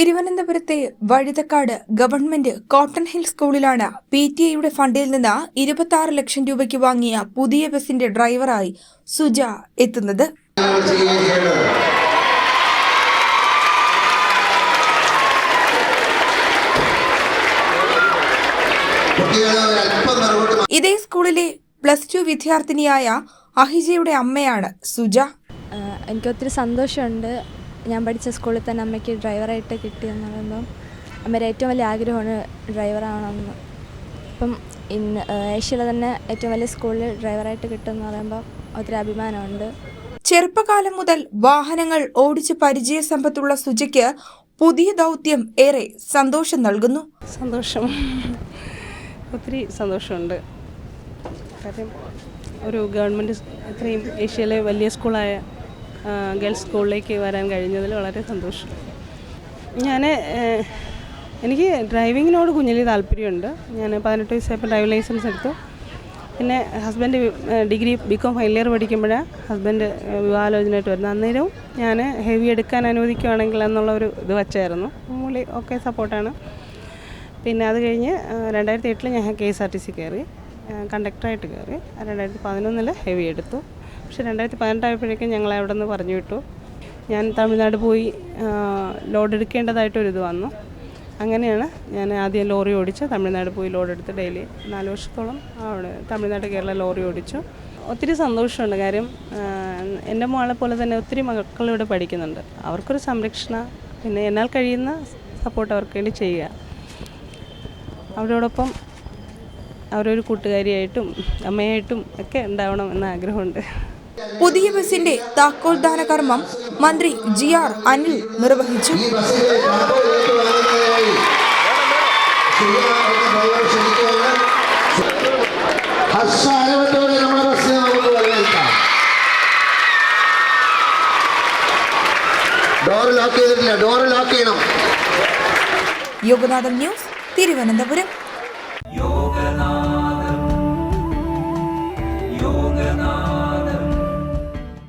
തിരുവനന്തപുരത്തെ Vazhuthacaud government cotton hill സ്കൂളിലാണ് P T ഐയുടെ ഫണ്ടിൽ നിന്ന് ഇരുപത്തി ആറ് ലക്ഷം രൂപയ്ക്ക് വാങ്ങിയ പുതിയ ബസിന്റെ ഡ്രൈവറായി സുജ എത്തുന്നത്. ഇതേ സ്കൂളിലെ പ്ലസ് ടു വിദ്യാർത്ഥിനിയായ അഹിജയുടെ അമ്മയാണ് സുജ. എനിക്ക് ഒത്തിരി സന്തോഷമുണ്ട്. ഞാൻ പഠിച്ച സ്കൂളിൽ തന്നെ അമ്മയ്ക്ക് ഡ്രൈവറായിട്ട് കിട്ടിയെന്ന് പറയുമ്പം അമ്മയുടെ ഏറ്റവും വലിയ ആഗ്രഹമാണ് ഡ്രൈവറാണെന്ന് അപ്പം ഇന്ന് ഏഷ്യയിലെ തന്നെ ഏറ്റവും വലിയ സ്കൂളിൽ ഡ്രൈവറായിട്ട് കിട്ടുമെന്ന് പറയുമ്പോൾ ഒത്തിരി അഭിമാനമുണ്ട്. ചെറുപ്പകാലം മുതൽ വാഹനങ്ങൾ ഓടിച്ച് പരിചയസമ്പത്തുള്ള സുജയ്ക്ക് പുതിയ ദൗത്യം ഏറെ സന്തോഷം നൽകുന്നു. സന്തോഷം. ഒത്തിരി സന്തോഷമുണ്ട്. കാര്യം ഒരു ഗവൺമെന്റ് ഇത്രയും ഏഷ്യയിലെ വലിയ സ്കൂളായ ഗേൾസ് സ്കൂളിലേക്ക് വരാൻ കഴിഞ്ഞതിൽ വളരെ സന്തോഷം. ഞാൻ എനിക്ക് ഡ്രൈവിങ്ങിനോട് കുഞ്ഞിലേ താല്പര്യമുണ്ട്. ഞാൻ പതിനെട്ട് വയസ്സായപ്പോൾ ഡ്രൈവിംഗ് ലൈസൻസ് എടുത്തു. പിന്നെ husband degree BCom final year പഠിക്കുമ്പോഴാണ് ഹസ്ബൻഡ് വിവാഹാലോചനയായിട്ട് വരുന്നത്. അന്നേരവും ഞാൻ ഹെവി എടുക്കാൻ അനുവദിക്കുകയാണെങ്കിൽ എന്നുള്ള ഒരു ഇത് വച്ചായിരുന്നു. പുള്ളി ഓക്കെ സപ്പോർട്ടാണ്. പിന്നെ അത് കഴിഞ്ഞ് രണ്ടായിരത്തി എട്ടിൽ ഞാൻ K S R T C കയറി കണ്ടക്ടറായിട്ട് കയറി രണ്ടായിരത്തി പതിനൊന്നിൽ ഹെവി എടുത്തു. പക്ഷേ രണ്ടായിരത്തി പതിനെട്ടായപ്പോഴേക്കും ഞങ്ങളെ അവിടെ നിന്ന് പറഞ്ഞു വിട്ടു. ഞാൻ തമിഴ്നാട് പോയി ലോഡ് എടുക്കേണ്ടതായിട്ടൊരിത് വന്നു. അങ്ങനെയാണ് ഞാൻ ആദ്യം ലോറി ഓടിച്ച് തമിഴ്നാട് പോയി ലോഡ് എടുത്ത് ഡെയിലി നാല് വർഷത്തോളം അവിടെ തമിഴ്നാട് കേരള ലോറി ഓടിച്ചു. ഒത്തിരി സന്തോഷമുണ്ട്. കാര്യം എന്റെ മോളെ പോലെ തന്നെ ഒത്തിരി മക്കളിവിടെ പഠിക്കുന്നുണ്ട്. അവർക്കൊരു സംരക്ഷണ പിന്നെ എന്നാൽ കഴിയുന്ന സപ്പോർട്ട് അവർക്ക് വേണ്ടി ചെയ്യുക. അവരോടൊപ്പം അവരൊരു കൂട്ടുകാരിയായിട്ടും അമ്മയായിട്ടും ഒക്കെ ഉണ്ടാവണം എന്ന ആഗ്രഹമുണ്ട്. പുതിയ ബസിന്റെ താക്കോൽദാന കർമ്മം മന്ത്രി ജി ആർ അനിൽ നിർവഹിച്ചു. ഡോർ ലോക്ക് ചെയ്തിട്ടില്ല. ഡോർ ലോക്ക് ചെയ്യണം. യോഗനാഥൻ ന്യൂസ് തിരുവനന്തപുരം.